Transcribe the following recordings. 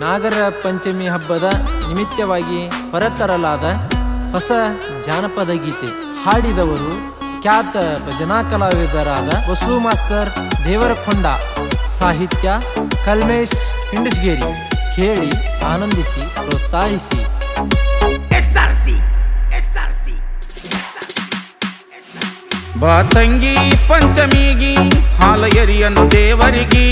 ನಾಗರ ಪಂಚಮಿ ಹಬ್ಬದ ನಿಮಿತ್ತವಾಗಿ ಹೊರತರಲಾದ ಹೊಸ ಜಾನಪದ ಗೀತೆ ಹಾಡಿದವರು ಖ್ಯಾತ ಭಜನಾ ಕಲಾವಿದರಾದ ವಸು ಮಾಸ್ತರ್ ದೇವರಕೊಂಡ. ಸಾಹಿತ್ಯ ಕಲ್ಮೇಶ್ ಹಿಂಡಸ್ಗೇರಿ ಕೇಳಿ ಆನಂದಿಸಿ ಪ್ರೋತ್ಸಾಹಿಸಿ. ಬಾತಂಗಿ ಪಂಚಮಿಗಿ ಹಾಲ ಎರಿಯನು ದೇವರಿಗಿ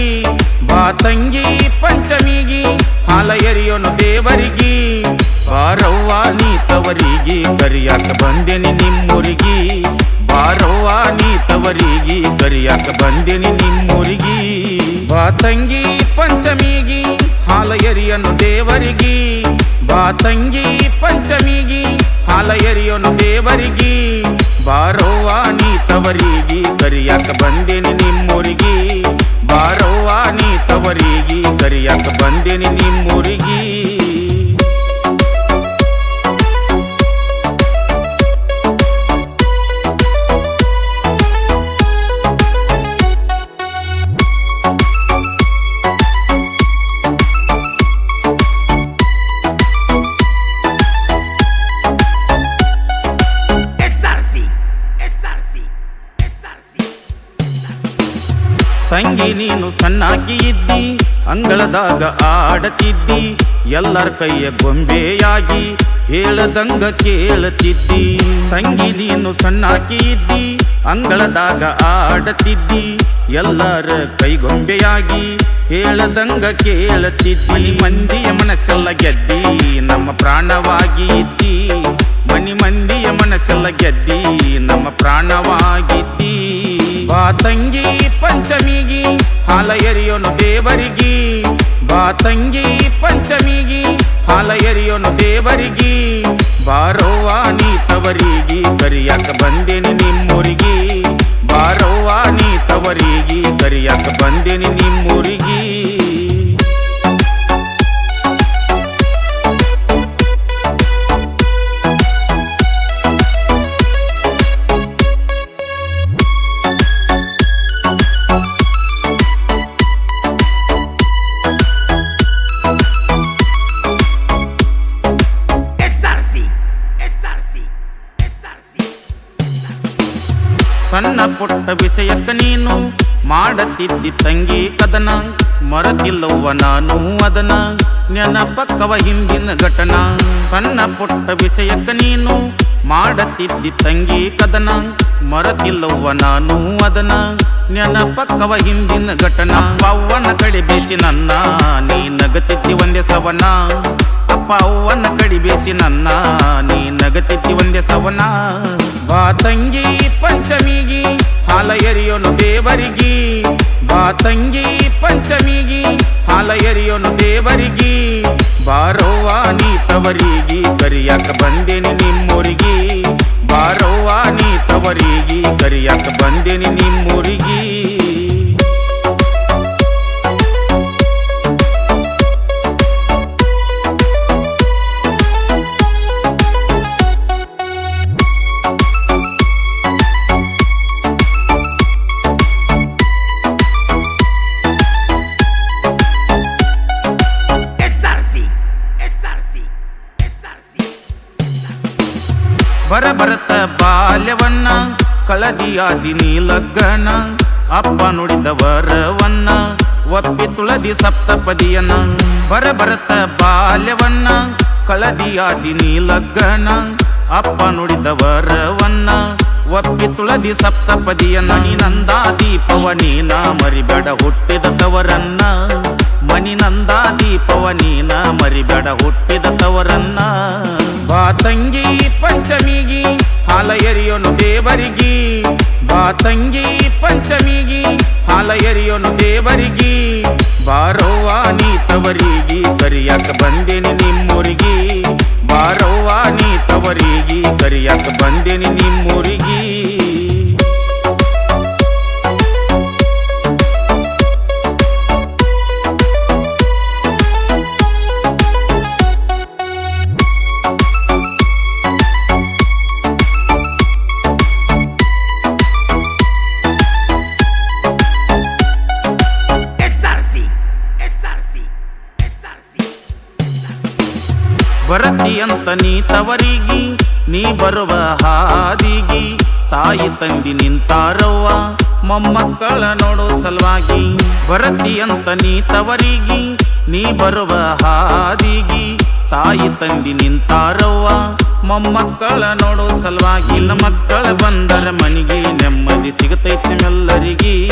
ಬಾತಂಗಿ ಪಂಚಮಿಗಿ ಹಾಲ ಎರಿಯೋನು ದೇವರಿಗಿ. ಬಾರವ್ವ ನೀತವರಿಗಿ ಕರಿಯಾಕ ಬಂದೆನಿ ನಿಮ್ಮೂರಿಗಿ. ಬಾರವ್ವ ನೀತವರಿಗಿ ಕರಿಯಾಕ ಬಂದೆನಿ ನಿಮ್ಮೂರಿಗಿ. ಬಾ ತಂಗಿ ಪಂಚಮಿಗಿ, ಹಾಲ ಎರಿಯನು ದೇವರಿಗಿ. ಬಾ ಪಂಚಮಿಗಿ, ಹಾಲ ಎರಿಯೋನು ದೇವರಿಗಿ. ಬಾರವ್ವ ನೀತವರಿಗಿ ಕರಿಯಾಕ ಬಂದೇನಿ ನಿಮ್ಮೂರಿಗಿ. ಕರಿಯಾಕ ಬಂದೇನಿ ನಿಮ್ಮೂರಿಗಿ. ತಂಗಿ ನೀನು ಸಣ್ಣಾಗಿ ಇದ್ದಿ. ಅಂಗಳದಾಗ ಆಡತಿದ್ದಿ, ಎಲ್ಲರ ಕೈಯ ಗೊಂಬೆಯಾಗಿ ಹೇಳದಂಗ ಕೇಳತಿದ್ದಿ. ತಂಗಿ ನೀನು ಸಣ್ಣಾಕಿ ಇದ್ದಿ, ಅಂಗಳದಾಗ ಆಡತಿದ್ದಿ, ಎಲ್ಲರ ಕೈಗೊಂಬೆಯಾಗಿ ಹೇಳದಂಗ ಕೇಳತಿದ್ದಿ. ಮಂದಿಯ ಮನಸ್ಸೆಲ್ಲ ಗೆದ್ದಿ, ನಮ್ಮ ಪ್ರಾಣವಾಗಿ ಇದ್ದಿ. ಮನಿ ಮಂದಿಯ ಮನಸ್ಸೆಲ್ಲ ಗೆದ್ದಿ, ನಮ್ಮ ಪ್ರಾಣವಾಗಿದ್ದಿ. ಬಾ ತಂಗಿ ಪಂಚಮಿಗಿ, ಹಾಲ ಎರಿಯೋನು ದೇವರಿಗಿ. ಬಾತಂಗಿ ಪಂಚಮಿಗಿ, ಹಾಲ ಎರಿಯೋನು ದೇವರಿಗಿ. ನೀ ತವರಿಗಿ ಕರಿಯಾಕ ಬಂದೇನಿ ನಿಮ್ಮೂರಿಗಿ. ಬಾರೋವಾ ನೀ ತವರಿಗಿ ಕರಿಯಾಕ ಬಂದೇನಿ ನಿಮ್ಮೂರಿಗಿ. ಪುಟ್ಟ ವಿಷಯಕ್ಕ ನೀನು ಮಾಡತಿದ್ದಿ ತಂಗಿ ಕದನ ಮರತಿಲ್ಲವ್ವ ನಾನು ಅದನ. ನೆನಪಕ್ಕವ ಹಿಂದಿನ ಘಟನ, ಸಣ್ಣ ಪುಟ್ಟ ವಿಷಯಕ್ಕ ನೀನು ಮಾಡತಿದ್ದಿ ತಂಗಿ ಕದನ ಮರತಿಲ್ಲವ್ವ ನಾನು ಅದನ. ನೆನಪಕ್ಕವ ಹಿಂದಿನ ಘಟನ, ಅವ್ವನ ಕಡೆ ಬೇಸಿ ನನ್ನ, ನೀ ನಗತಿದ್ದಿ ಒಂದೇ ಸವನ. ಅಪ್ಪ ಅವ್ವನ ಕಡಿ ಬೇಸಿ ನನ್ನ, ನೀ ನಗತಿದ್ದಿ ಒಂದೇ ಸವನ. ಬಾ ತಂಗಿ ಪಂಚಮಿಗಿ ಹಾಲ ಎರಿಯೋನು ದೇವರಿಗಿ ಬಾ ತಂಗಿ ಪಂಚಮಿಗಿ ಹಾಲ ಎರಿಯೋನು ದೇವರಿಗಿ ಬಾರವ್ವ ನೀತವರಿಗಿ ಕರಿಯಾಕ ಬಂದೇನಿ ನಿಮ್ಮೂರಿಗಿ ಬರಬರತ ಬಾಲ್ಯವನ್ನ ಕಳದಿಯಾದಿ ಲಗ್ನ ಅಪ್ಪ ನುಡಿದ ವರವನ್ನ, ಒಪ್ಪಿ ತುಳದಿ ಸಪ್ತಪದಿಯನ ಬರಬರತ ಬಾಲ್ಯವನ್ನ ಕಳದಿಯಾದಿ ಲಗ್ನ ಅಪ್ಪ ನುಡಿದ ವರವನ್ನ, ಒಪ್ಪಿ ತುಳದಿ ಸಪ್ತಪದಿಯನ ನಂದಾ ದೀಪವ ನೀನ ಮರಿಬೇಡ ಹುಟ್ಟಿದ ತವರನ್ನ. ಮನಿನಂದ ದೀಪವ ನೀನ ಮರಿಬೇಡ ಹುಟ್ಟಿದ ತವರನ್ನ. ಬಾ ತಂಗಿ ಪಂಚಮಿಗಿ, ಹಾಲ ಎರಿಯೋನು ದೇವರಿಗಿ. ಬಾತಂಗಿ ಪಂಚಮಿಗಿ, ಹಾಲ ಎರಿಯೋನು ದೇವರಿಗಿ. ನೀ ತವರಿಗಿ ಕರಿಯಕ್ಕೆ ಬಂದೇನಿ ನಿಮ್ಮೂರಿಗಿ. ಬಾರೋವ ನೀ ತವರಿಗಿ, ಕರಿಯಾಕ ಬಂದೇನಿ ನಿಮ್ಮೂರಿಗಿ. ನೀ ತವರಿಗಿ, ನೀ ಬರುವ ಹಾದಿಗಿ. ತಾಯಿ ತಂದಿ ನಿಂತಾರವ್ವ, ಮೊಮ್ಮಕ್ಕಳ ನೋಡೋ ಸಲುವಾಗಿ. ಬರತಿ ಅಂತ ನೀ ತವರಿಗಿ, ನೀ ಬರುವ ಹಾದಿಗಿ. ತಾಯಿ ತಂದಿ ನಿಂತಾರವ್ವ, ಮೊಮ್ಮಕ್ಕಳ ನೋಡೋ ಸಲುವಾಗಿ. ನಿನ್ನ ಮಕ್ಕಳ ಬಂದರ ಮನಿಗೆ ನೆಮ್ಮದಿ ಸಿಗತೈತಿ ಮೆಲ್ಲರಿಗಿ.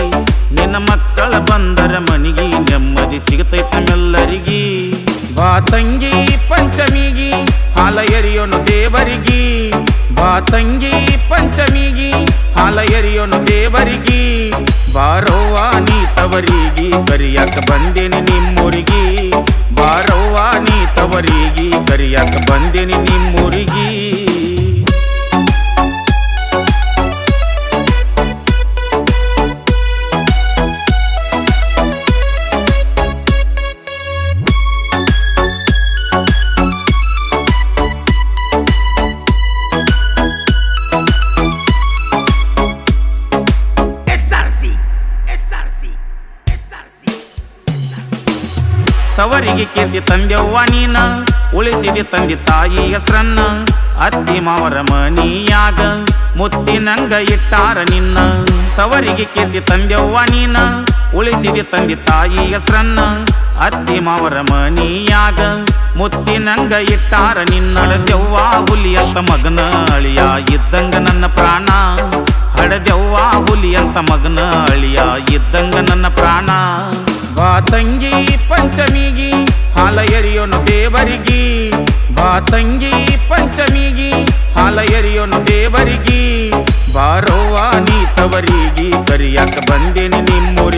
ನಿನ್ನ ಮಕ್ಕಳ ಬಂದರ ಮನಿಗೆ ನೆಮ್ಮದಿ ಸಿಗತೈತಿ ಮೆಲ್ಲರಿಗಿ. ಬಾ ತಂಗಿ ಪಂಚಮಿಗಿ, ಹಾಲ ಎರಿಯೋನು ದೇವರಿಗಿ. ಬಾ ತಂಗಿ ಪಂಚಮಿಗಿ, ಹಾಲ ಎರಿಯೋನು ದೇವರಿಗಿ. ಬಾರೋವ ನೀ ತವರಿಗಿ ಕರಿಯಕ್ಕೆ ಬಂದೇನಿ ನಿಮ್ಮೂರಿಗಿ. ಬಾರೋವ ನೀ ತವರಿಗಿ ಕರಿಯಕ್ಕೆ ಬಂದೇನಿ ನಿಮ್ಮೂರಿಗಿ. ಕೆದ್ದಿ ತಂದೆವ್ವ ನೀನ? ಉಳಿಸಿದೆ ತಂದೆ ತಾಯಿ ಹೆಸ್ರನ್ನ? ಅತ್ತಿ ಮಾವರ ಮನಿಯಾಗ ಮುತ್ತಿನಂಗ ಇಟ್ಟಾರ ನಿನ್ನ? ತವರಿಗೆ ಕೆದ್ದಿ ತಂದೆವ್ವ ನೀನ? ಉಳಿಸಿದೆ ತಂದೆ ತಾಯಿ ಹೆಸ್ರನ್ನ? ಅತ್ತಿ ಮಾವರ ಮನಿಯಾಗ ಮುತ್ತಿನಂಗ ಇಟ್ಟಾರ ನಿನ್ನ? ದೆವ್ವ ಹುಲಿಯಂತ ಮಗನ ಅಳಿಯ ಇದ್ದಂಗ ನನ್ನ ಪ್ರಾಣ? ಹಡದೆವ್ವ, ಹುಲಿಯಂತ ಮಗನ ಅಳಿಯ ಇದ್ದಂಗ ನನ್ನ ಪ್ರಾಣ? ಬಾ ತಂಗಿ, ಪಂಚಮಿಗಿ ಹಾಲ ಎರಿಯೋನು ದೇವರಿಗಿ, ಬಾ ತಂಗಿ ಪಂಚಮಿಗಿ ಹಾಲ ಎರಿಯೋನು ದೇವರಿಗಿ ಬಾರೋವಾ ನೀ ತವರಿಗಿ, ಕರಿಯಾಕ ಬಂದೇನಿ ನಿಮ್ಮೂರಿಗಿ.